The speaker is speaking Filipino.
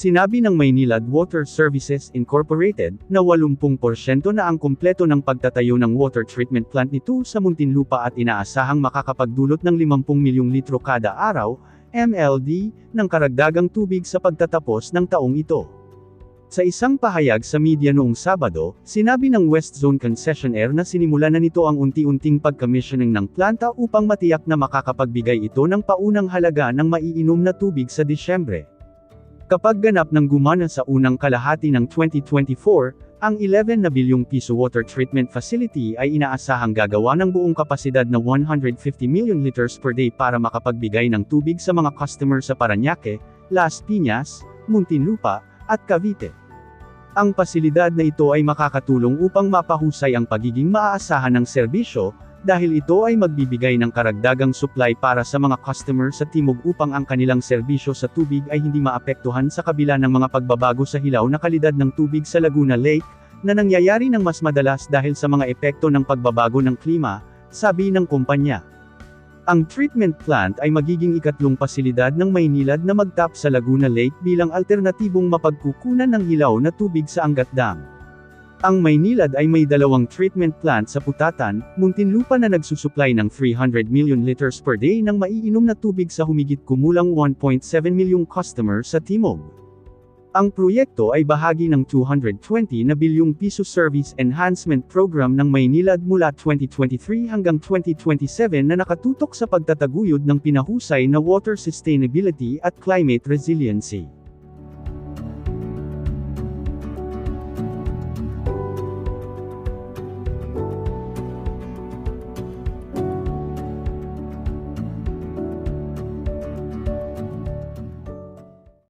Sinabi ng Maynilad Water Services Incorporated na 80% na ang kumpleto ng pagtatayo ng water treatment plant nito sa Muntinlupa at inaasahang makakapagdulot ng 50 milyong litro kada araw, MLD, ng karagdagang tubig sa pagtatapos ng taong ito. Sa isang pahayag sa media noong Sabado, sinabi ng West Zone Concessionaire na sinimula na nito ang unti-unting pagcommissioning ng planta upang matiyak na makakapagbigay ito ng paunang halaga ng maiinom na tubig sa Disyembre. Kapag ganap ng gumana sa unang kalahati ng 2024, ang 11 na bilyong piso water treatment facility ay inaasahang gagawa ng buong kapasidad na 150 million liters per day para makapagbigay ng tubig sa mga customer sa Paranaque, Las Piñas, Muntinlupa, at Cavite. Ang pasilidad na ito ay makakatulong upang mapahusay ang pagiging maaasahan ng serbisyo, dahil ito ay magbibigay ng karagdagang supply para sa mga customer sa timog upang ang kanilang serbisyo sa tubig ay hindi maapektuhan sa kabila ng mga pagbabago sa hilaw na kalidad ng tubig sa Laguna Lake, na nangyayari ng mas madalas dahil sa mga epekto ng pagbabago ng klima, sabi ng kumpanya. Ang treatment plant ay magiging ikatlong pasilidad ng Maynilad na magtap sa Laguna Lake bilang alternatibong mapagkukunan ng hilaw na tubig sa Angat Dam. Ang Maynilad ay may dalawang treatment plant sa Putatan, Muntinlupa na nagsusupply ng 300 million liters per day ng maiinom na tubig sa humigit kumulang 1.7 milyong customer sa Timog. Ang proyekto ay bahagi ng 220 na bilyong piso Service Enhancement Program ng Maynilad mula 2023 hanggang 2027 na nakatutok sa pagtataguyod ng pinahusay na water sustainability at climate resiliency.